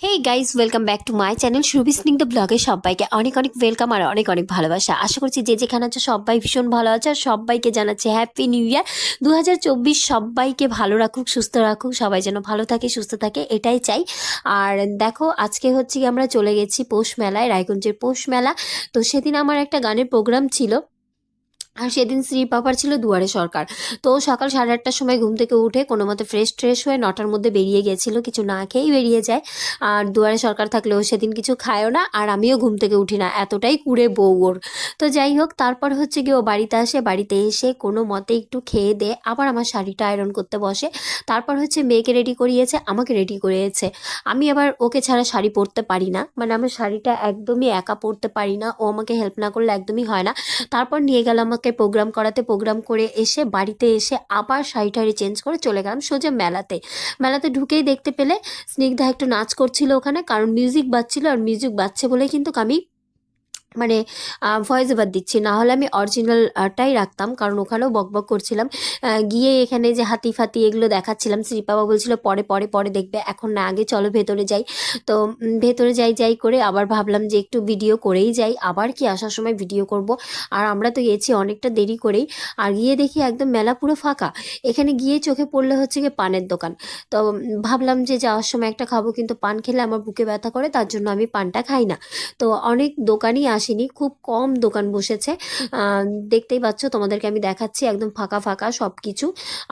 Hey guys welcome back to my channel Surabhi Snigdha ব্লগে সবাইকে অনেক অনেক ওয়েলকাম আর অনেক অনেক ভালোবাসা। আশা করছি যে যেখানে আছে সবাই ভীষণ ভালো আছে আর সবাইকে জানাচ্ছে হ্যাপি নিউ ইয়ার দু সবাইকে ভালো রাখুক, সুস্থ রাখুক, সবাই যেন ভালো থাকে, সুস্থ থাকে, এটাই চাই। আর দেখো, আজকে হচ্ছে আমরা চলে গেছি পৌষ মেলায়, রায়গঞ্জের পৌষ মেলা। তো সেদিন আমার একটা গানের প্রোগ্রাম ছিল। আর সেদিন শ্রী পাপার ছিল দুয়ারে সরকার। তো সকাল সাড়ে আটটার সময় ঘুম থেকে উঠে কোনো মতে ফ্রেশ ট্রেশ হয়ে নটার মধ্যে বেরিয়ে গেছিল, কিছু না খেয়েই বেরিয়ে যায়। আর দুয়ারে সরকার থাকলেও সেদিন কিছু খায়ও না, আর আমিও ঘুম থেকে উঠি না, এতটাই কুড়ে বউ ওর। তো যাই হোক, তারপর হচ্ছে কি ও বাড়িতে আসে, বাড়িতে এসে কোনো মতে একটু খেয়ে দে, আবার আমার শাড়িটা আয়রন করতে বসে। তারপর হচ্ছে মেয়েকে রেডি করিয়েছে, আমাকে রেডি করিয়েছে। আমি আবার ওকে ছাড়া শাড়ি পরতে পারি না মানে আমার শাড়িটা একদমই একা পরতে পারি না, ও আমাকে হেল্প না করলে একদমই হয় না। তারপর নিয়ে গেল আমাকে প্রোগ্রাম করাতে, প্রোগ্রাম করে এসে বাড়িতে এসে আবার শাড়ি টাড়ি চেঞ্জ করে চলে গেলাম সোজা মেলাতে। মেলাতে ঢুকেই দেখতে পেলে স্নিগ্ধা একটু নাচ করছিল ওখানে, কারণ মিউজিক বাজছিল আর মিউজিক বাজছে বলে কিন্তু আমি মানে ভয়েস ওভার দিচ্ছি। না হলে আমি অরিজিনালটাই রাখতাম, কারণ ওখানেও বকবক করছিলাম। গিয়ে এখানে যে হাতি ফাতি এগুলো দেখাচ্ছিলাম শ্রীপাবা বলছিল, পরে পরে পরে দেখবে। এখন না, আগে চলো ভেতরে যাই। তো ভেতরে যাই যাই করে আবার ভাবলাম যে একটু ভিডিও করেই যাই। আবার কি আসার সময় ভিডিও করব? আর আমরা তো গেছি অনেকটা দেরি করেই। আর গিয়ে দেখি একদম মেলা পুরো ফাঁকা। এখানে গিয়ে চোখে পড়লে হচ্ছে গিয়ে পানের দোকান। তো ভাবলাম যে যাওয়ার সময় একটা খাব, কিন্তু পান খেলে আমার বুকে ব্যথা করে, তার জন্য আমি পানটা খাই না। তো, অনেক দোকানই আসেনি, খুব কম দোকান বসেছে। দেখতেই পাচ্ছ তোমাদেরকে আমি দেখাচ্ছি একদম ফাঁকা ফাঁকা সব কিছু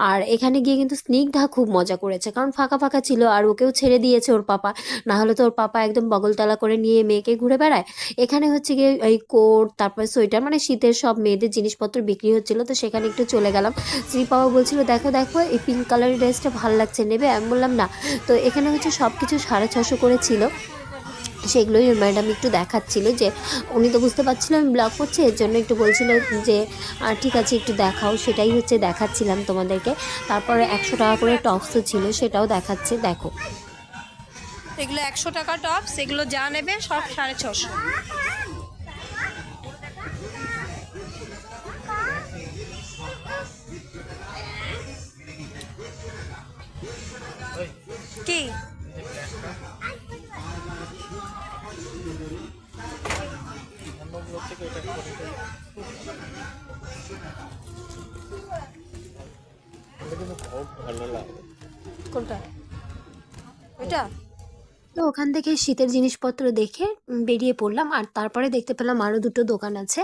আর এখানে গিয়ে কিন্তু স্নিগ্ধা খুব মজা করেছে, কারণ ফাঁকা ফাঁকা ছিল আর ওকেও ছেড়ে দিয়েছে ওর পাপা। না হলে তো ওর পাপা একদম বগলতলা করে নিয়ে মেয়েকে ঘুরে বেড়ায়। এখানে হচ্ছে গিয়ে এই কোট, তারপর সোয়েটার মানে শীতের সব মেয়েদের জিনিসপত্র বিক্রি হচ্ছিল, তো সেখানে একটু চলে গেলাম। শ্রী পাপা বলছিল, দেখো দেখো, এই পিঙ্ক কালারের ড্রেসটা ভালো লাগছে, নেবে? আমি বললাম, না। তো এখানে হচ্ছে সব কিছু সাড়ে ছশো করে ছিল। সেগুলোই ম্যাডাম একটু দেখাচ্ছিল যে, উনি তো বুঝতে পারছিলেন আমি ব্লগ করছি, এর জন্য একটু বলছিল যে ঠিক আছে, একটু দেখাও। সেটাই হচ্ছে দেখাচ্ছিলাম তোমাদেরকে। তারপরে একশো টাকা করে টপসও ছিল, সেটাও দেখাচ্ছে, দেখো। এগুলো একশো টাকা টপস এগুলো যা নেবে সব সাড়ে ছশো। ওখান থেকে শীতের জিনিসপত্র দেখে বেরিয়ে পড়লাম। আর তারপরে দেখতে পেলাম আরও দুটো দোকান আছে।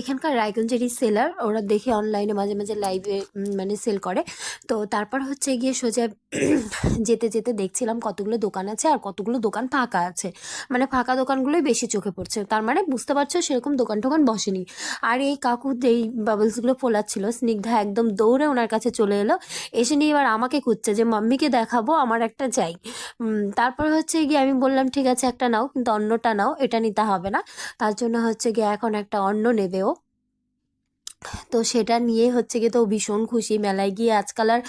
এখানকার রায়গঞ্জেরই সেলার ওরা দেখে অনলাইনে মাঝে মাঝে লাইভে মানে সেল করে। তো তারপর হচ্ছে গিয়ে সোজা যেতে যেতে দেখছিলাম কতগুলো দোকান আছে আর কতগুলো দোকান ফাঁকা আছে। মানে ফাঁকা দোকানগুলোই বেশি চোখে পড়ছে। তার মানে বুঝতে পারছ সেরকম দোকান টোকান বসেনি। আর এই কাকু যেই বাবলসগুলো ফোলাচ্ছিল, স্নিগ্ধা একদম দৌড়ে ওনার কাছে চলে এলো। এসে নিয়ে এবার আমাকে খুঁজছে যে, মাম্মিকে দেখাবো, আমার একটা চাই। তারপর হচ্ছে গিয়ে আমি বললাম, ঠিক আছে, একটা নাও, কিন্তু অন্যটা নাও, এটা নিতে হবে না। তার জন্য হচ্ছে গিয়ে এখন একটা অন্য নেবেও তো সেটা নিয়ে হচ্ছে গিয়ে তো ভীষণ খুশি মেলায় গিয়ে। আজকাল আর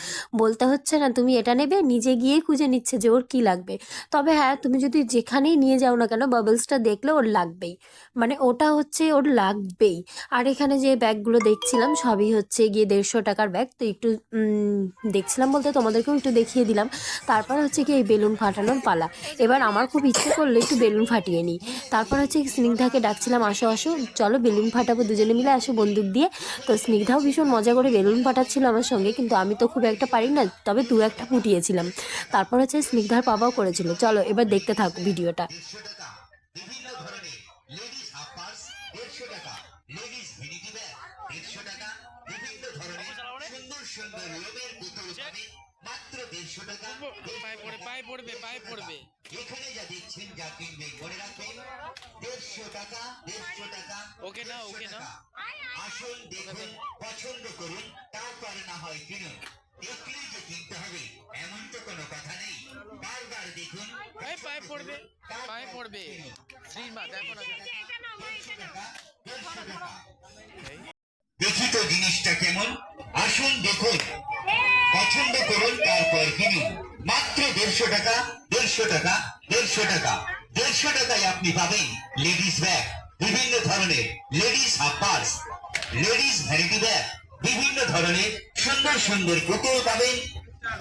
বলতে হচ্ছে না, তুমি এটা নেবে, নিজে গিয়ে খুঁজে নিচ্ছে যে ওর কি লাগবে। তবে হ্যাঁ তুমি যদি যেখানেই নিয়ে যাও না কেন বাবলসটা দেখলে ওর লাগবেই। মানে ওটা হচ্ছে ওর লাগবেই। আর এখানে যে ব্যাগগুলো দেখছিলাম, সবই হচ্ছে গিয়ে দেড়শো টাকার ব্যাগ। তো একটু দেখছিলাম বলতে তোমাদেরকেও একটু দেখিয়ে দিলাম। তারপর হচ্ছে কি এই বেলুন ফাটানোর পালা। এবার আমার খুব ইচ্ছে করল একটু বেলুন ফাটিয়ে নিই। তারপর হচ্ছে স্নিগ্ধাকে ডাকছিলাম, আসো আসো, চলো বেলুন ফাটাবো দুজনে মিলে, আসো বন্দুক দিয়ে। তো স্নিগ্ধাও ভীষণ মজা করে বেলুন ফাটাচ্ছিল আমার সঙ্গে, কিন্তু আমি তো খুব একটা পারি না, তবে দু একটা ফুটিয়েছিলাম। তারপর হচ্ছে স্নিগ্ধার বাবাও করেছিল। চলো এবার দেখতে থাকো ভিডিওটা। পায়ে পড়বে পায়ে পড়বে। এখানে যা দেখছেন যা কিনবেন মনে রাখবেন দেড়শো টাকা দেড়শো টাকা ওকে না ওকে না আসুন দেখুন পছন্দ করুন তারপরে না হয় কিনুন। দেখলেই যে কিনতে হবে এমন তো কোনো কথা নেই। বারবার দেখুন এই পায়ে পড়বে পায়ে পড়বে। শ্রীমা দেখো না। দেখি তো জিনিসটা কেমন। আসুন দেখুন। পছন্দ করুন, তারপর কিনুন। মাত্র দেড়শো টাকা দেড়শো টাকা দেড়শো টাকা। দেড়শো টাকায় আপনি পাবেন লেডিস ব্যাগ, বিভিন্ন ধরনের ladies half purse ladies vanity bag, বিভিন্ন ধরনের সুন্দর সুন্দর পুতুল পাবেন,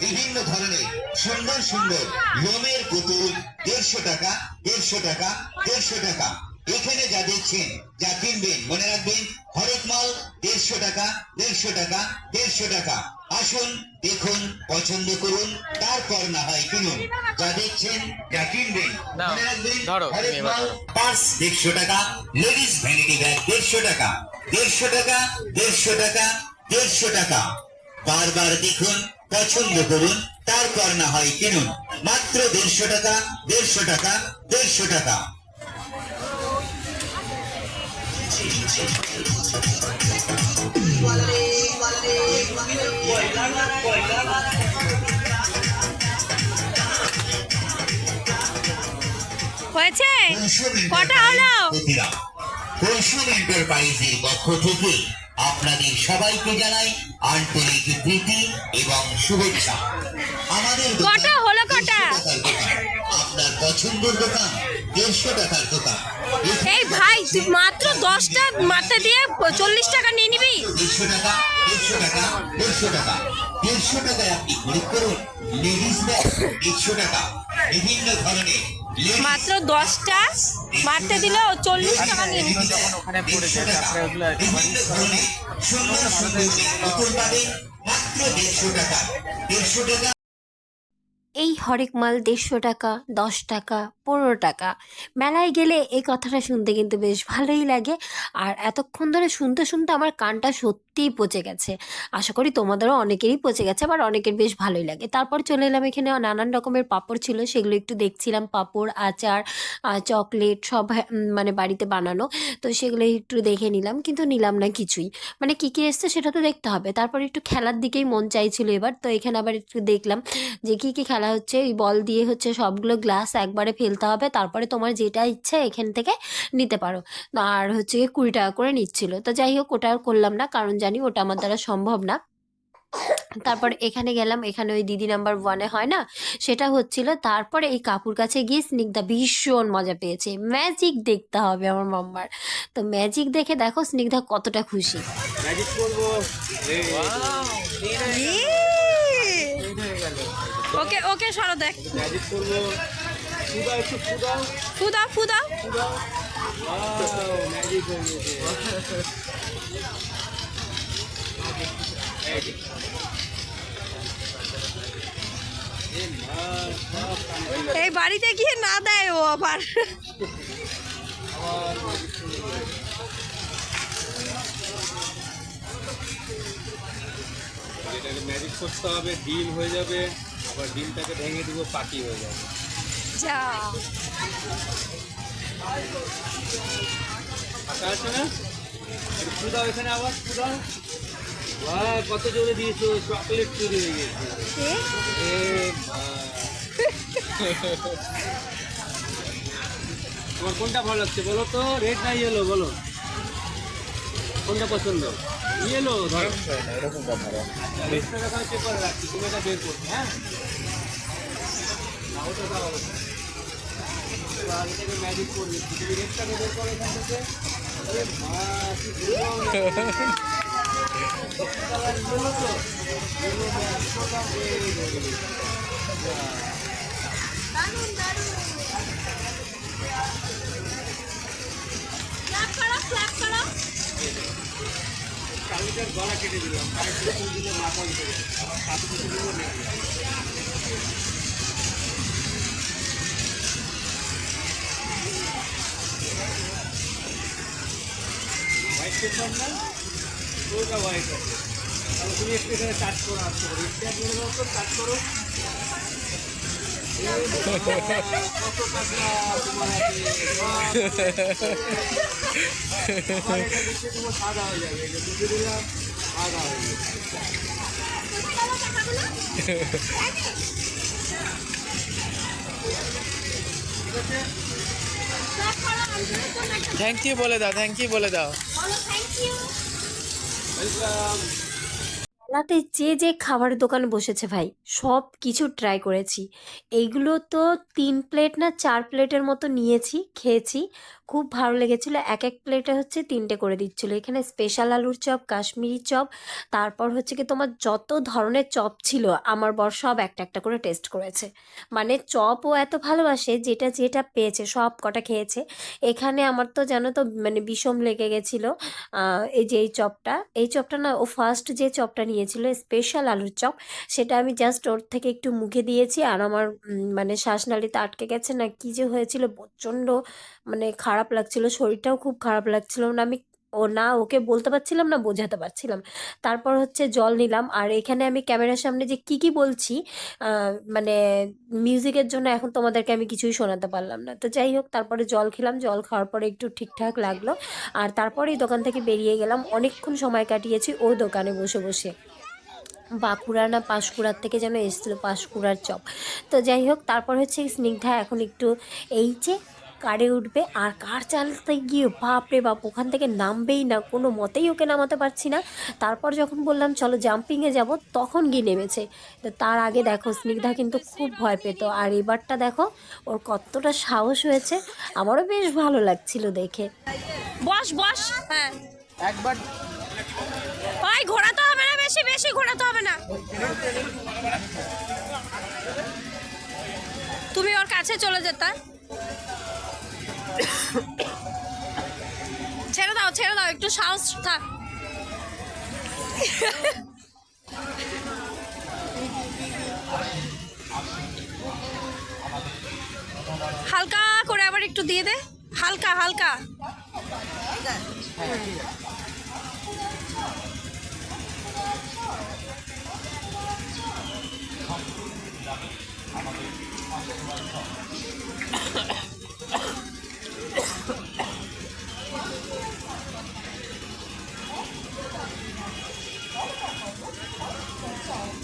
বিভিন্ন ধরনের সুন্দর সুন্দর লোমের পুতুল দেড়শো টাকা দেড়শো টাকা দেড়শো টাকা। এখানে যা দেখছেন, যা কিনবেন, মনে রাখবেন, হরেক মাল দেড়শো টাকা দেড়শো টাকা দেড়শো টাকা। আসুন দেখুন পছন্দ করুন তারপর না হয় কিনুন। যা দেখছেন যা কিনবেন। মনে রাখবেন হরেক মাল পার্স দেড়শো টাকা লেডিস ভ্যানিটি ব্যাগ দেড়শো টাকা দেড়শো টাকা দেড়শো টাকা দেড়শো টাকা। বারবার দেখুন পছন্দ করুন তারপর না হয় কিনুন। মাত্র দেড়শো টাকা দেড়শো টাকা দেড়শো টাকা। হয়েছে কটা হলো? কুলসুম এন্টারপ্রাইজের পক্ষ থেকে আপনাদের সবাইকে জানাই আন্তরিক প্রীতি এবং শুভেচ্ছা আমাদের কটা হলো কটা? 150 টাকার দোকান। আপনার পছন্দের দোকান দেড়শো টাকার দোকান তুই মাত্র দশটা মাথা দিয়ে চল্লিশ টাকা নিয়ে নিবি? দেড়শো টাকা দেড়শো টাকা দেড়শো টাকা। দেড়শো টাকায় আপনি খরিদ করুন লেডিস দেড়শো টাকা। বিভিন্ন ধরনের মাত্র দশটা মারতে দিলে চল্লিশ টাকা নিয়ে যখন ওখানে পড়েছে, তারপরে ওগুলো একেবারে বিভিন্ন ধরনের সুন্দর সুন্দর পুতুল পাবেন মাত্র দেড়শো টাকা। দেড়শো টাকা। এই হরেক মাল দেড়শো টাকা দশ টাকা। পনেরো টাকা। মেলায় গেলে এই কথাটা শুনতে কিন্তু বেশ ভালোই লাগে। আর এতক্ষণ ধরে শুনতে শুনতে আমার কানটা সত্যিই পচে গেছে। আশা করি তোমাদেরও অনেকেরই পচে গেছে, আবার অনেকের বেশ ভালোই লাগে। তারপর চলে এলাম এখানে নানান রকমের পাঁপড় ছিল, সেগুলো একটু দেখছিলাম। পাঁপড়, আচার চকলেট সব মানে বাড়িতে বানানো। তো সেগুলো একটু দেখে নিলাম, কিন্তু নিলাম না কিছুই। মানে কী কী এসছে সেটা তো দেখতে হবে। তারপর একটু খেলার দিকেই মন চাইছিল এবার। তো এখানে আবার একটু দেখলাম যে কী কী খেলা হচ্ছে। এই বল দিয়ে হচ্ছে সবগুলো গ্লাস একবারে ফেলতে হবে তারপরে তোমার যেটা ইচ্ছে এখান থেকে নিতে পারো। আর হচ্ছে গিয়ে কুড়ি টাকা করে নিচ্ছিল। তো যাই হোক ওটা আর করলাম না কারণ জানি ওটা আমার দ্বারা সম্ভব না। তারপর এখানে গেলাম এখানে ওই দিদি নাম্বার ওয়ানে হয় না? সেটা হচ্ছিল তারপরে এই কাকুর কাছে গিয়ে স্নিগ্ধা ভীষণ মজা পেয়েছে। ম্যাজিক দেখতে হবে আমার মাম্মার। তো ম্যাজিক দেখে দেখো স্নিগ্ধা কতটা খুশি। ওকে ওকে সরো দেখ। ফুদাও ফুদাও এই বাড়িতে গিয়ে না দেয় ও আবার। ম্যাজিক করতে হবে ডিম হয়ে যাবে আবার ডিমটাকে ভেঙে দিব পাখি হয়ে যাবে। যা কত জোরে দিয়েছ চকলেট চুরি হয়ে গেছে। তোমার কোনটা ভালো লাগছে বলো তো রেড না ইয়েলো বলো কোনটা পছন্দ ইয়েলো ধরো দেখানো চেক করে রাখছি তুমি এটা বের হ্যাঁ আগে থেকে ম্যাজিক করবে তুমি করো এখান থেকে আরে মা কি। কালিটার গলা কেটে দিলাম কারেন্ট দিলে মাথা গেছে সাথে কিছু দিল হোয়াইট পেপার ওটা হোয়াইট আছে তাহলে তুমি একটু এখানে টাচ করো, আসতে পারো দাও তো টাচ করো থ্যাংক ইউ বলে দাও থ্যাংক ইউ বলে দাও মেলাতে যে যে খাবারের দোকান বসেছে ভাই সব কিছু ট্রাই করেছি। এইগুলো তো তিন প্লেট না চার প্লেটের মতো নিয়েছি খেয়েছি। খুব ভালো লেগেছিল। এক এক প্লেটে হচ্ছে তিনটে করে দিচ্ছিল। এখানে স্পেশাল আলুর চপ, কাশ্মীরি চপ, তারপর হচ্ছে কি তোমার যত ধরনের চপ ছিল, আমার বর সব একটা একটা করে টেস্ট করেছে। মানে চপও এত ভালোবাসে, যেটা যেটা পেয়েছে, সব কটা খেয়েছে। এখানে আমার তো জানো তো মানে বিষম লেগে গেছিল এই যে এই চপটা। এই চপটা না, ও ফার্স্ট যে চপটা নিয়েছিল, স্পেশাল আলুর চপ, সেটা আমি জাস্ট ওর থেকে একটু মুখে দিয়েছি। আর আমার মানে শ্বাসনালীতে আটকে গেছে না, কি যে হয়েছিল, প্রচণ্ড মানে খারাপ লাগছিল, শরীরটাও খুব খারাপ লাগছিল। না, আমি ও না, ওকে বলতে পারছিলাম না, বোঝাতে পারছিলাম। তারপর হচ্ছে জল নিলাম। আর এখানে আমি ক্যামেরার সামনে যে কি কি বলছি মানে মিউজিকের জন্য এখন তোমাদেরকে আমি কিছুই শোনাতে পারলাম না। তো যাই হোক, তারপরে জল খেলাম। জল খাওয়ার পরে একটু ঠিকঠাক লাগল। আর তারপরে এই দোকান থেকে বেরিয়ে গেলাম। অনেকক্ষণ সময় কাটিয়েছি ওই দোকানে বসে বসে। বাঁকুড়া না পাঁশকুড়ার থেকে যেন এসেছিল, পাঁশকুড়ার চপ তো যাই হোক, তারপর হচ্ছে স্নিগ্ধা এখন একটু এই যে কারে উঠবে? আর কার চালাতে গিয়ে? বাপ রে বাপ ওখান থেকে নামবেই না। কোনো মতেই ওকে নামাতে পারছি না। তারপর যখন বললাম চলো জাম্পিংয়ে যাব তখন গিয়ে নেমেছে। তো তার আগে দেখো স্নিগ্ধা কিন্তু খুব ভয় পেত। আর এবারটা দেখো ওর কতটা সাহস হয়েছে। আমারও বেশ ভালো লাগছিল দেখে। বস বস। হ্যাঁ। একবার ঘোরাতে হবে না বেশি বেশি ঘোরাতে হবে না। তুমি ওর কাছে চলে যেতা। ছেড়ে দাও ছেড়ে দাও, একটু সাহস থাক। হালকা করে আবার একটু দিয়ে দে। হালকা হালকা।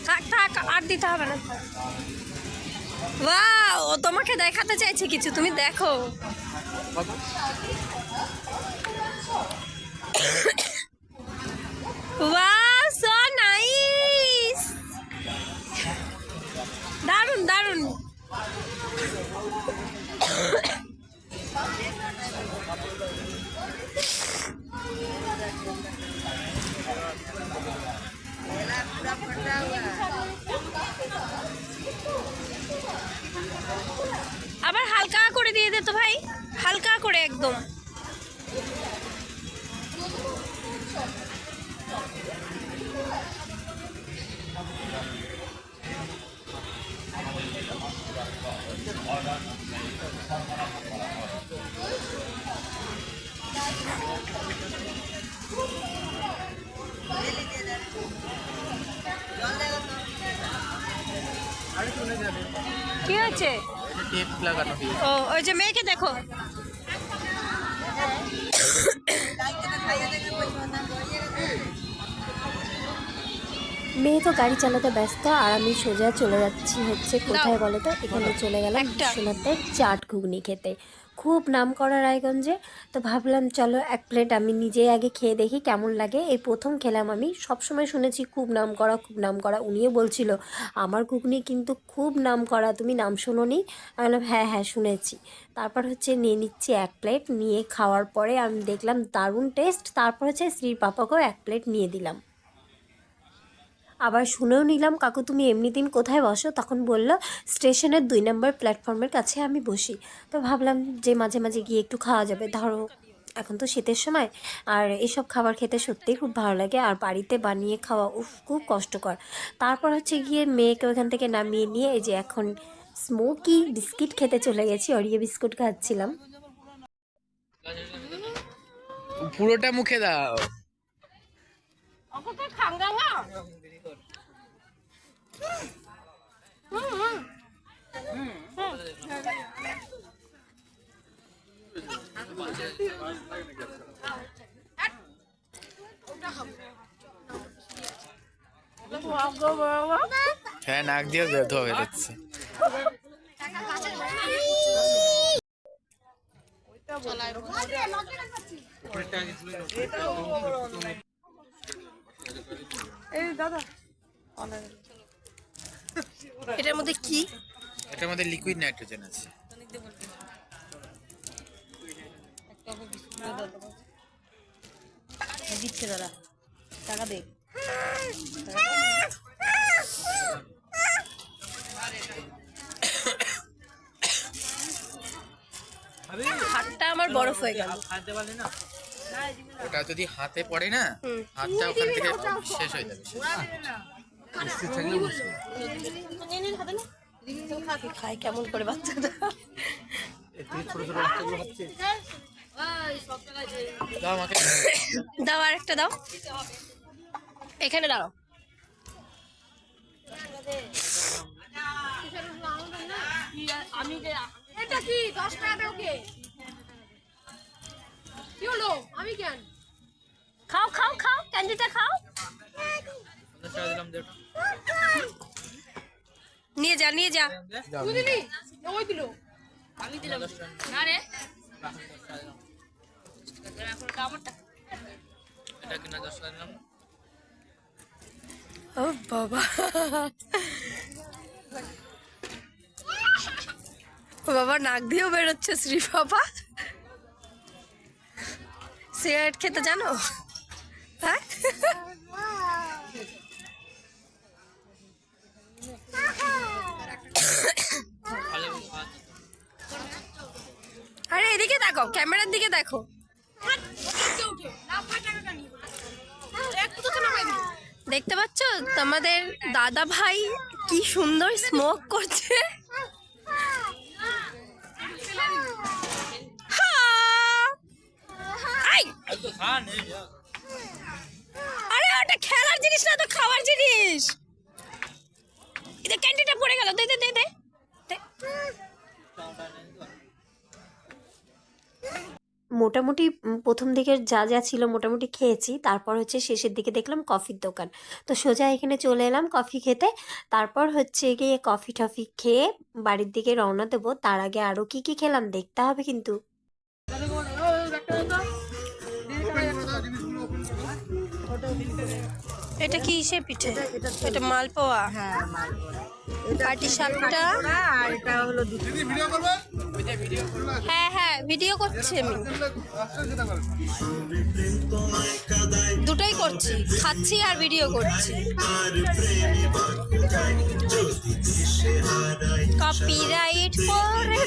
থাক থাক আর দিতে হবে না। ও তোমাকে দেখাতে চাইছে কিছু তুমি দেখো। কি হয়েছে টেপ লাগানো ও ওই যে মেয়েকে দেখো মেয়ে তো গাড়ি চালাতে ব্যস্ত আর আমি সোজা চলে যাচ্ছি হচ্ছে কোথায় বলো তো? এখানে চলে গেলাম একটা। বিশ্বনাথে চাট ঘুগনি খেতে। খুব নাম করা রায়গঞ্জে। তো ভাবলাম চলো এক প্লেট আমি নিজে আগে খেয়ে দেখি কেমন লাগে। এই প্রথম খেলাম আমি। সবসময় শুনেছি খুব নাম করা খুব নাম করা। উনিও বলছিল আমার ঘুগনি কিন্তু খুব নাম করা তুমি নাম শোনোনি? আমি বললাম হ্যাঁ হ্যাঁ শুনেছি। তারপর হচ্ছে নিয়ে নিচ্ছি এক প্লেট। নিয়ে খাওয়ার পরে আমি দেখলাম দারুণ টেস্ট তারপর হচ্ছে শ্রীর পাপাকেও এক প্লেট নিয়ে দিলাম। আবার শুনেও নিলাম কাকু তুমি এমনি দিন কোথায় বসো? তখন বলল স্টেশনের দুই নম্বর প্ল্যাটফর্মের কাছে আমি বসি। তো ভাবলাম যে মাঝে মাঝে গিয়ে একটু খাওয়া যাবে। ধরো এখন তো শীতের সময় আর এসব খাবার খেতে সত্যিই খুব ভালো লাগে আর বাড়িতে বানিয়ে খাওয়া উফ খুব কষ্টকর। তারপর হচ্ছে গিয়ে মেয়েকে ওখান থেকে নামিয়ে নিয়ে এই যে এখন স্মোকি বিস্কিট খেতে চলে গেছি অরিও বিস্কুট খাচ্ছিলাম। পুরোটা মুখে দাও। হ্যাঁ নাক দিয়ে ধোয়া বেরোচ্ছে এই দাদা। এটার মধ্যে কি? এটার মধ্যে লিকুইড নাইট্রোজেন আছে। দিচ্ছে দাদা। টাকা দে। হাতটা আমার বরফ হয়ে গেল। ওটা যদি হাতে পড়ে না হাতটা ওখান থেকে শেষ হয়ে যাবে। খাই কেমন করে বাচ্চাটা। দাও দাও আর একটা দাও। এখানে দাও এটা কি? দশ টাকা দাও কি? হলো? আমি কেন? খাও খাও খাও। ক্যান্ডিটা খাও। দিলাম। নিয়ে যা নিয়ে যা। তুই ওই দিল। না রে। এটা কিনা দশ টাকা দিলাম ও বাবা। বাবা নাক দিয়েও বেরোচ্ছে শ্রী বাবা। সিগারেট খেতে জানো? হ্যাঁ? আরে এদিকে দেখো, ক্যামেরার দিকে দেখো। দেখতে পাচ্ছ তোমাদের দাদা ভাই কি সুন্দর স্মোক করছে! আরে ওটা খেলার জিনিস না, তো খাওয়ার জিনিস। ক্যান্ডিটা পড়ে গেল, দে দে দে দে। মোটামুটি প্রথম দিকে যা যা ছিল মোটামুটি খেয়েছি, তারপর হচ্ছে শেষের দিকে দেখলাম কফির দোকান। তো সোজা এখানে চলে এলাম কফি খেতে, তারপর হচ্ছে গিয়ে কফি টফি খেয়ে বাড়ির দিকে রওনা দেবো, তার আগে আরও কি কি খেলাম দেখতে হবে কিন্তু। এটা কি সে পিঠে? এটা মালপোয়া? হ্যাঁ মালপোয়া। পাটি সাপটা আর এটা হলো হ্যাঁ হ্যাঁ ভিডিও করছি আমি। দুটোই করছি খাচ্ছি আর ভিডিও করছি। কপিরাইট করবে।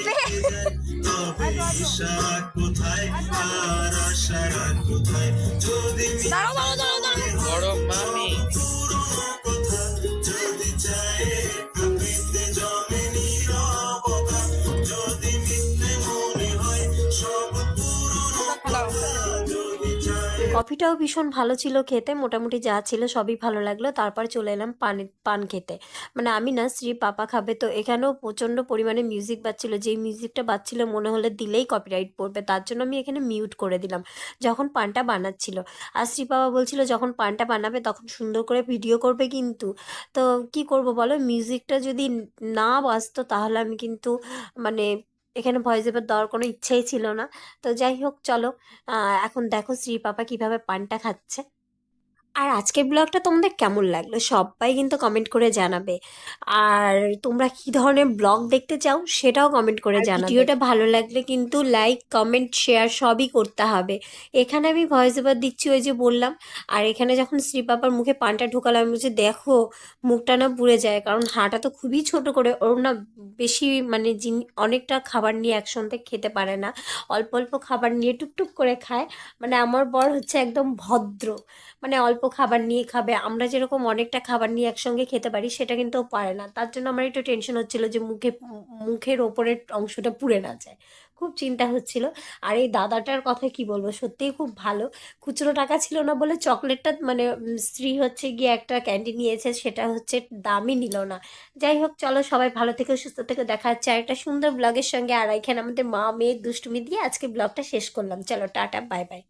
দাঁড়াও দাঁড়াও দাঁড়াও দাঁড়াও। কফিটাও ভীষণ ভালো ছিল খেতে, মোটামুটি যা ছিল সবই ভালো লাগল। তারপর চলে এলাম পানি, পান খেতে। মানে আমি না শ্রী পাপা খাবে, তো এখানেও প্রচণ্ড পরিমাণে মিউজিক বাজছিল। যেই মিউজিকটা বাজছিল মনে হলে দিলেই কপিরাইট পড়বে। তার জন্য আমি এখানে মিউট করে দিলাম, যখন পানটা বানাচ্ছিল। আর শ্রী বাবা বলছিল, যখন পানটা বানাবে, তখন সুন্দর করে ভিডিও করবে কিন্তু। তো কি করব বলো মিউজিকটা যদি না বাজতো, তাহলে আমি কিন্তু মানে এখানে ভয়েস ওভার দেওয়ার কোনো ইচ্ছেই ছিল না। তো যাই হোক, চলো এখন দেখো শ্রী পাপা কীভাবে পানটা খাচ্ছে। আর আজকের ব্লগটা তোমাদের কেমন লাগল? সবাই কিন্তু কমেন্ট করে জানাবে। আর তোমরা কি ধরনের ব্লগ দেখতে চাও সেটাও কমেন্ট করে জানাবে। ভিডিওটা ভালো লাগলে কিন্তু লাইক কমেন্ট শেয়ার সবই করতে হবে। এখানে আমি ভয়েস ওভার দিচ্ছি ওই যে বললাম। আর এখানে যখন শ্রী পাপার মুখে পানটা ঢুকালাম আমি বলছি দেখো মুখটা না পুড়ে যায়। কারণ হাঁটা তো খুবই ছোট করে ওর না বেশি মানে জিনি অনেকটা খাবার নিয়ে একসঙ্গে খেতে পারে না। অল্প অল্প খাবার নিয়ে টুকটুক করে খায়। মানে আমার বর হচ্ছে একদম ভদ্র। মানে অল্প খাবার নিয়ে খাবে, আমরা যেরকম অনেকটা খাবার নিয়ে একসঙ্গে খেতে পারি সেটা কিন্তু পারে না। তার জন্য আমার একটু টেনশন হচ্ছিল যে মুখে, মুখের ওপরের অংশটা পুড়ে না যায়। খুব চিন্তা হচ্ছিল। আর এই দাদাটার কথা কি বলব? সত্যিই খুব ভালো। খুচরো টাকা ছিল না বলে চকলেটটা মানে স্ত্রী হচ্ছে গিয়ে একটা ক্যান্ডি নিয়েছে, সেটা হচ্ছে দামই নিল না। যাই হোক, চলো সবাই ভালো থেকে, সুস্থ থেকে। দেখা যাচ্ছে আর একটা সুন্দর ব্লগের সঙ্গে। আর এখানে আমাদের মা মেয়ের দুষ্টুমি দিয়ে আজকে ব্লগটা শেষ করলাম। চলো, টাটা বাই বাই